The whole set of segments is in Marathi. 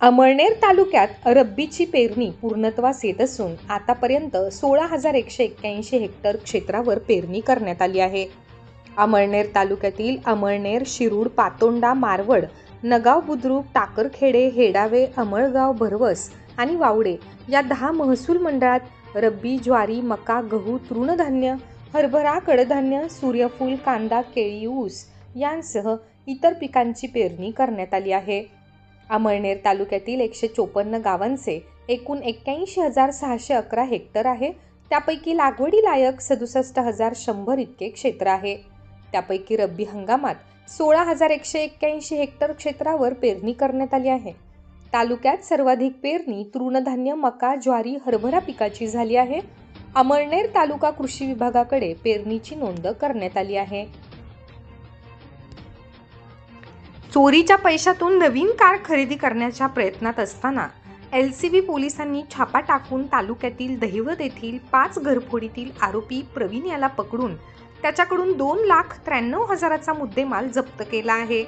अमळनेर तालुक्यात रब्बीची पेरणी पूर्णत्वास येत असून आतापर्यंत सोळा हजार एकशे एक्क्याऐंशी हेक्टर क्षेत्रावर पेरणी करण्यात आली आहे. अमळनेर तालुक्यातील अमळनेर शिरूड पातोंडा मारवड नगाव बुद्रुक टाकरखेडे हेडावे अमळगाव भरवस आणि वावडे या दहा महसूल मंडळात रब्बी ज्वारी मका गहू तृणधान्य हरभरा कडधान्य सूर्यफूल कांदा केळी ऊस यांसह इतर पिकांची पेरणी करण्यात आली आहे. अमळनेर तालुक्यातील एकशे चोपन्न गावांचे एकूण एक्क्याऐंशी हजार सहाशे अकरा हेक्टर आहे. त्यापैकी लागवडीलायक सदुसष्ट हजार शंभर इतके क्षेत्र आहे. त्यापैकी रब्बी हंगामात सोळा हजार एकशे एक्क्याऐंशी हेक्टर क्षेत्रावर पेरणी करण्यात आली आहे. तालुक्यात सर्वाधिक पेरणी तृणधान्य मका ज्वारी हरभरा पिकाची झाली आहे. अमळनेर तालुका कृषी विभागाकडे पेरणीची नोंद करण्यात आली आहे. चोरीच्या पैशातून नवीन कार खरेदी करण्याच्या प्रयत्नात असताना एल सी बी पोलिसांनी छापा टाकून तालुक्यातील दहिवद येथील पाच घरफोडीतील आरोपी प्रवीण याला पकडून त्याच्याकडून दोन लाख त्र्याण्णव हजाराचा मुद्देमाल जप्त केला आहे.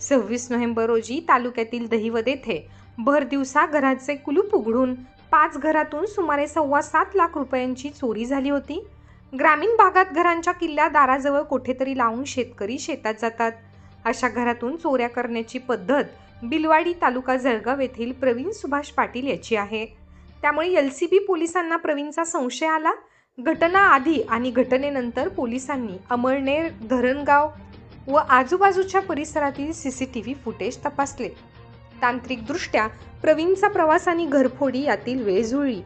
सव्वीस नोव्हेंबर रोजी तालुक्यातील दहिवद येथे भर दिवसा घराचे कुलूप उघडून पाच घरातून सुमारे सव्वा सात लाख रुपयांची चोरी झाली होती. ग्रामीण भागात घरांच्या किल्ल्या दाराजवळ कुठेतरी लावून शेतकरी शेतात जातात. अशा घरातून चोऱ्या करण्याची पद्धत बिलवाडी तालुका जळगाव येथील प्रवीण सुभाष पाटील याची आहे. त्यामुळे एल सी बी पोलिसांना प्रवीणचा संशय आला. घटना आधी आणि घटनेनंतर पोलिसांनी अमळनेर धरणगाव व आजूबाजूच्या परिसरातील C C T V footage तपासले. तांत्रिकदृष्ट्या प्रवीणचा प्रवास आणि घरफोडी यातील वेळ जुळली.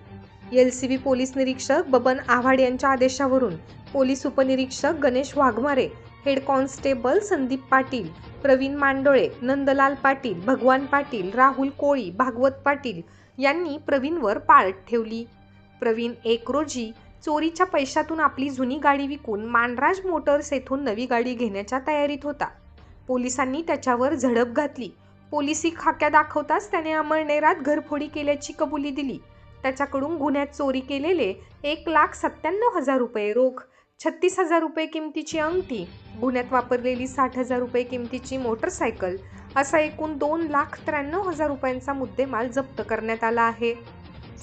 एल सी बी पोलीस निरीक्षक बबन आव्हाड यांच्या आदेशावरून पोलीस उपनिरीक्षक गणेश वाघमारे हेड कॉन्स्टेबल संदीप पाटील प्रवीण मांडोळे नंदलाल पाटील भगवान पाटील राहुल कोळी भागवत पाटील यांनी प्रवीणवर पाळत ठेवली. प्रवीण एक रोजी चोरीच्या पैशातून आपली जुनी गाडी विकून मानराज मोटर्स येथून नवी गाडी घेण्याच्या तयारीत होता. पोलिसांनी त्याच्यावर झडप घातली. पोलिसी खाक्या दाखवताच त्याने अमळनेरात घरफोडी केल्याची कबुली दिली. त्याच्याकडून गुन्ह्यात चोरी केलेले एक लाख सत्त्याण्णव हजार रुपये रोख छत्तीस हजार रुपये किमतीची अंगठी गुन्ह्यात वापरलेली साठ हजार रुपये किमतीची मोटरसायकल असा एकूण दोन लाख त्र्याण्णव हजार रुपयांचा मुद्देमाल जप्त करण्यात आला आहे.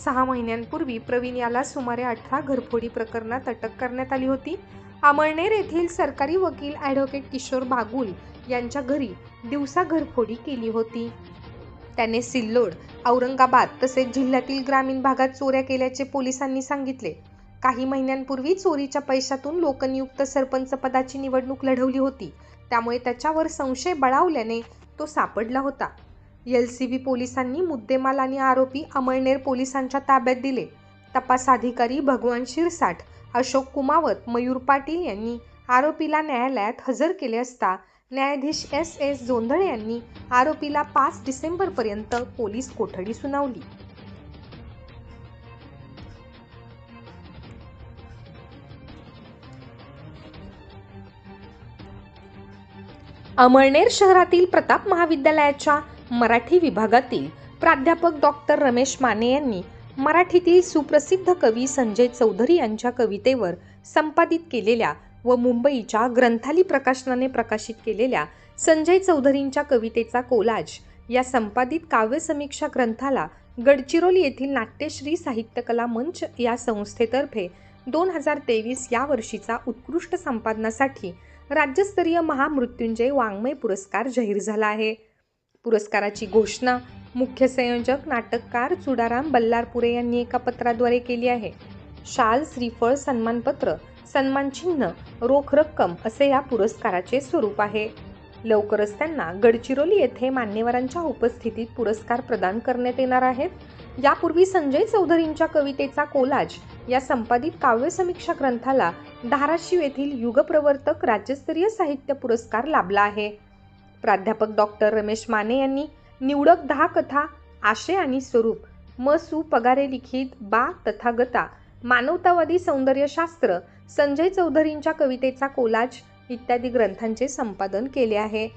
सहा महिन्यांपूर्वी प्रवीण याला सुमारे अठरा घरफोडी प्रकरणात अटक करण्यात आली होती. अमळनेर येथील सरकारी वकील ॲडव्होकेट किशोर बागुल यांच्या घरी दिवसा घरफोडी केली होती. त्याने सिल्लोड औरंगाबाद तसेच जिल्ह्यातील ग्रामीण भागात चोऱ्या केल्याचे पोलिसांनी सांगितले. काही महिन्यांपूर्वी चोरीच्या पैशातून लोकनियुक्त सरपंच पदाची निवडणूक लढवली होती. त्यामुळे त्याच्यावर संशय बळावल्याने तो सापडला होता. एल सी बी पोलिसांनी मुद्देमाल आणि आरोपी अमळनेर पोलिसांच्या ताब्यात दिले. तपास अधिकारी भगवान शिरसाठ अशोक कुमावत मयूर पाटील यांनी आरोपीला न्यायालयात हजर केले असता न्यायाधीश एस एस जोंधळे यांनी आरोपीला पाच डिसेंबरपर्यंत पोलीस कोठडी सुनावली. अमळनेर शहरातील प्रताप महाविद्यालयाच्या मराठी विभागातील प्राध्यापक डॉक्टर रमेश माने यांनी मराठीतील सुप्रसिद्ध कवी संजय चौधरी यांच्या कवितेवर संपादित केलेल्या व मुंबईच्या ग्रंथाली प्रकाशनाने प्रकाशित केलेल्या संजय चौधरींच्या कवितेचा कोलाज या संपादित काव्यसमीक्षा ग्रंथाला गडचिरोली येथील नाट्यश्री साहित्यकला मंच या संस्थेतर्फे दोन हजार तेवीस या वर्षीचा उत्कृष्ट संपादनासाठी राज्यस्तरीय महामृत्युंजय वाङ्मय पुरस्कार जाहीर झाला आहे. पुरस्काराची घोषणा मुख्य संयोजक नाटककार चुडाराम बल्लारपुरे यांनी एका पत्राद्वारे केली आहे. शाल श्रीफळ सन्मानपत्र सन्मानचिन्ह रोख रक्कम असे या पुरस्काराचे स्वरूप आहे. लवकरच त्यांना गडचिरोली येथे मान्यवरांच्या उपस्थितीत पुरस्कार प्रदान करण्यात येणार आहेत. यापूर्वी संजय चौधरींच्या कवितेचा कोलाज या संपादित काव्यसमीक्षा ग्रंथाला धाराशिव येथील युगप्रवर्तक राज्यस्तरीय साहित्य पुरस्कार लाभला आहे. प्राध्यापक डॉक्टर रमेश माने यांनी निवडक दहा कथा आशय आणि स्वरूप म सु पगारे लिखित बा तथागता मानवतावादी सौंदर्यशास्त्र संजय चौधरींच्या कवितेचा कोलाज इत्यादी ग्रंथांचे संपादन केले आहे.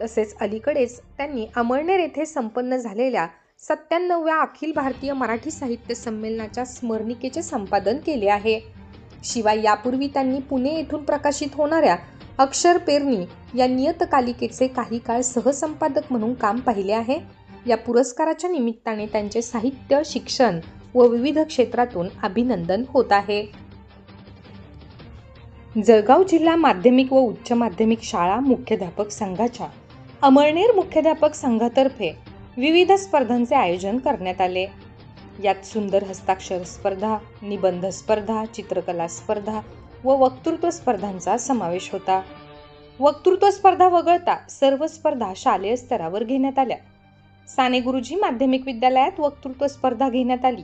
तसेच अलीकडेच त्यांनी अमळनेर येथे संपन्न झालेल्या सत्त्याण्णव्या अखिल भारतीय मराठी साहित्य संमेलनाच्या स्मरणिकेचे संपादन केले आहे. शिवाय यापूर्वी त्यांनी पुणे येथून प्रकाशित होणाऱ्या अक्षर पेरणी या नियतकालिकेचे काही काळ सहसंपादक म्हणून काम पाहिले आहे. या पुरस्काराच्या निमित्ताने त्यांचे साहित्य शिक्षण व विविध क्षेत्रातून अभिनंदन होत आहे. जळगाव जिल्हा माध्यमिक व उच्च माध्यमिक शाळा मुख्याध्यापक संघाच्या अमळनेर मुख्याध्यापक संघातर्फे विविध स्पर्धांचे आयोजन करण्यात आले. यात सुंदर हस्ताक्षर स्पर्धा निबंध स्पर्धा चित्रकला स्पर्धा व वक्तृत्व स्पर्धांचा समावेश होता. वक्तृत्व स्पर्धा वगळता सर्व स्पर्धा शालेय स्तरावर घेण्यात आल्या. साने गुरुजी माध्यमिक विद्यालयात वक्तृत्व स्पर्धा घेण्यात आली.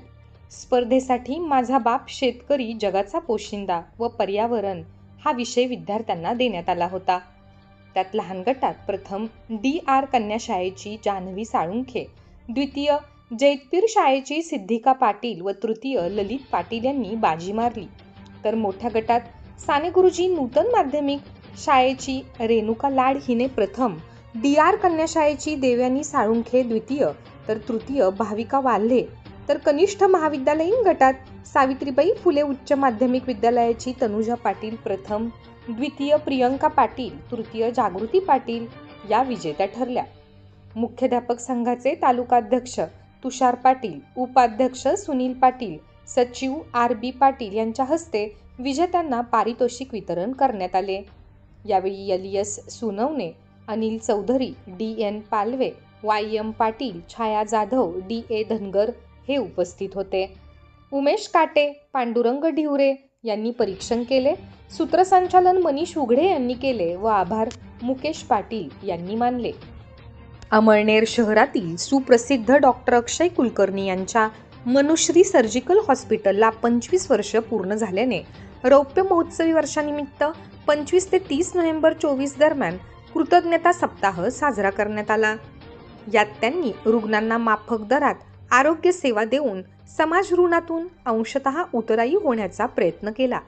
स्पर्धेसाठी माझा बाप शेतकरी जगाचा पोशिंदा व पर्यावरण हा विषय विद्यार्थ्यांना देण्यात आला होता. त्यात लहान गटात प्रथम डी आर कन्या शाळेची जान्हवी साळुंखे द्वितीय जैतपीर शाळेची सिद्धिका पाटील व तृतीय ललित पाटील यांनी बाजी मारली. तर मोठ्या गटात साने गुरुजी नूतन माध्यमिक शाळेची रेणुका लाड हिने प्रथम डी आर कन्या शाळेची देवयानी साळुंखे द्वितीय तर तृतीय भाविका वाल्हे. तर कनिष्ठ महाविद्यालयीन गटात सावित्रीबाई फुले उच्च माध्यमिक विद्यालयाची तनुजा पाटील प्रथम द्वितीय प्रियंका पाटील तृतीय जागृती पाटील या विजेत्या ठरल्या. मुख्याध्यापक संघाचे तालुकाध्यक्ष तुषार पाटील उपाध्यक्ष सुनील पाटील सचिव आर बी पाटील यांच्या हस्ते विजेत्यांना पारितोषिक वितरण करण्यात आले. यावेळी Elias Sonawane Anil Chaudhari D N Palve Y M Patil Chhaya Jadhav D A Dhangar हे उपस्थित होते. उमेश काटे पांडुरंग ढिवरे यांनी परीक्षण केले. सूत्रसंचालन मनीष उघडे यांनी केले व आभार मुकेश पाटील यांनी मानले. अमळनेर शहरातील सुप्रसिद्ध डॉक्टर अक्षय कुलकर्णी यांच्या मनुश्री सर्जिकल हॉस्पिटलला पंचवीस वर्ष पूर्ण झाल्याने रौप्य महोत्सवी वर्षानिमित्त पंचवीस ते तीस नोव्हेंबर चोवीस दरम्यान कृतज्ञता सप्ताह साजरा करण्यात आला. यात त्यांनी रुग्णांना माफक दरात आरोग्य सेवा देऊन समाज ऋणातून अंशतः उतराई होण्याचा प्रयत्न केला.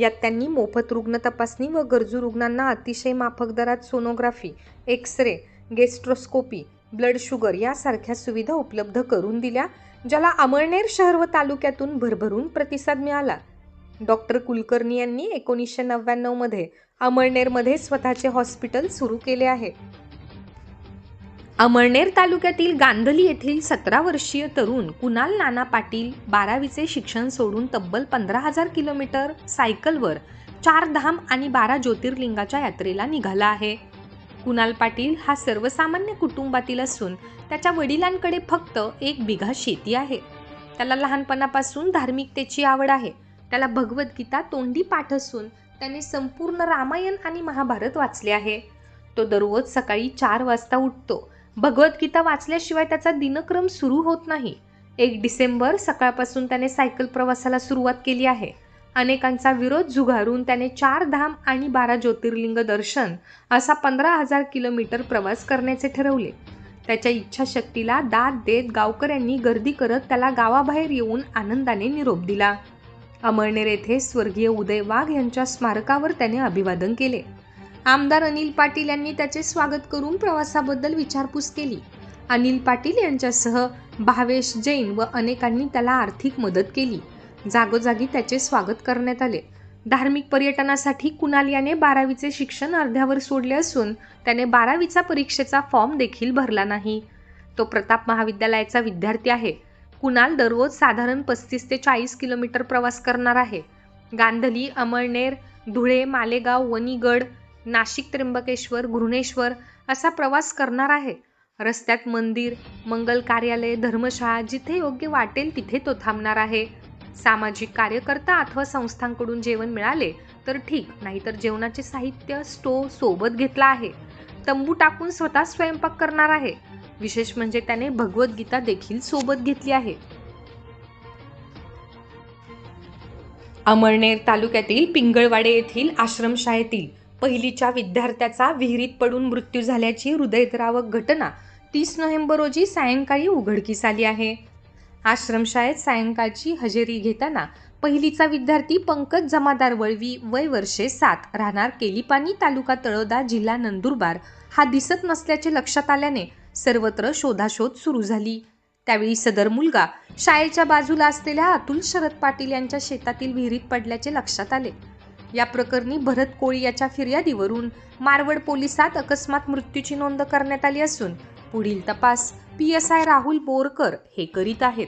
यात त्यांनी मोफत रुग्ण तपासणी व गरजू रुग्णांना अतिशय माफक दरात sonography X ray gastroscopy blood sugar यासारख्या सुविधा उपलब्ध करून दिल्या ज्याला अमळनेर शहर व तालुक्यातून भरभरून प्रतिसाद मिळाला. डॉक्टर कुलकर्णी यांनी एकोणीसशे नव्याण्णवमध्ये अमळनेरमध्ये स्वतःचे हॉस्पिटल सुरू केले आहे. अमळनेर तालुक्यातील गांधली येथील सतरा वर्षीय तरुण कुणाल नाना पाटील बारावीचे शिक्षण सोडून तब्बल पंधरा हजार किलोमीटर सायकलवर चार धाम आणि बारा ज्योतिर्लिंगाच्या यात्रेला निघाला आहे. कुणाल पाटील हा सर्वसामान्य कुटुंबातील असून त्याच्या वडिलांकडे फक्त एक बिघा शेती आहे. त्याला लहानपणापासून धार्मिकतेची आवड आहे. त्याला भगवद्गीता तोंडी पाठ असून त्याने संपूर्ण रामायण आणि महाभारत वाचले आहे. तो दररोज सकाळी चार वाजता उठतो. भगवद्गीता वाचल्याशिवाय त्याचा दिनक्रम सुरू होत नाही. एक डिसेंबर सकाळपासून त्याने सायकल प्रवासाला सुरुवात केली आहे. अनेकांचा विरोध झुगारून त्याने चार धाम आणि बारा ज्योतिर्लिंग दर्शन असा पंधरा हजार किलोमीटर प्रवास करण्याचे ठरवले. त्याच्या इच्छाशक्तीला दाद देत गावकऱ्यांनी गर्दी करत त्याला गावाबाहेर येऊन आनंदाने निरोप दिला. अमळनेर येथे स्वर्गीय उदय वाघ यांच्या स्मारकावर त्याने अभिवादन केले. आमदार अनिल पाटील यांनी त्याचे स्वागत करून प्रवासाबद्दल विचारपूस केली. अनिल पाटील यांच्यासह भावेश जैन व अनेकांनी त्याला आर्थिक मदत केली. जागोजागी त्याचे स्वागत करण्यात आले. धार्मिक पर्यटनासाठी कुणाल याने बारावीचे शिक्षण अर्ध्यावर सोडले असून त्याने बारावीचा परीक्षेचा फॉर्म देखील भरला नाही. तो प्रताप महाविद्यालयाचा विद्यार्थी आहे. कुणाल दररोज साधारण पस्तीस ते चाळीस किलोमीटर प्रवास करणार आहे. गांधली अमळनेर धुळे मालेगाव वणीगड नाशिक त्र्यंबकेश्वर घृणेश्वर असा प्रवास करणार आहे. रस्त्यात मंदिर मंगल कार्यालय धर्मशाळा जिथे योग्य वाटेल तिथे तो थांबणार आहे. सामाजिक कार्यकर्ता अथवा संस्थांकडून जेवण मिळाले तर ठीक नाहीतर जेवणाचे साहित्य स्टो सोबत घेतला आहे. तंबू टाकून स्वतः स्वयंपाक करणार आहे. विशेष म्हणजे त्याने भगवद्गीता देखील सोबत घेतली आहे. अमळनेर तालुक्यातील पिंगळवाडे येथील आश्रमशाळेतील पहिलीच्या विद्यार्थ्याचा विहिरीत पडून मृत्यू झाल्याची हृदयद्रावक घटना तीस नोव्हेंबर रोजी सायंकाळी उघडकीस आली आहे. आश्रमशाळेत सायंकाळची हजेरी घेताना पहिलीचा विद्यार्थी पंकज जमादार वळवी वय वर्षे सात राहणार केलीपानी तालुका तळोदा जिल्हा नंदुरबार. हा दिसत नसल्याचे लक्षात आल्याने सर्वत्र शोधाशोध सुरू झाली. त्यावेळी सदर मुलगा शाळेच्या बाजूला असलेल्या अतुल शरद पाटील यांच्या शेतातील विहिरीत पडल्याचे लक्षात आले. या प्रकरणी भरत कोळी याच्या फिर्यादीवरून मारवड पोलिसात अकस्मात मृत्यूची नोंद करण्यात आली असून पुढील तपास P S I Rahul Borkar हे करीत आहेत.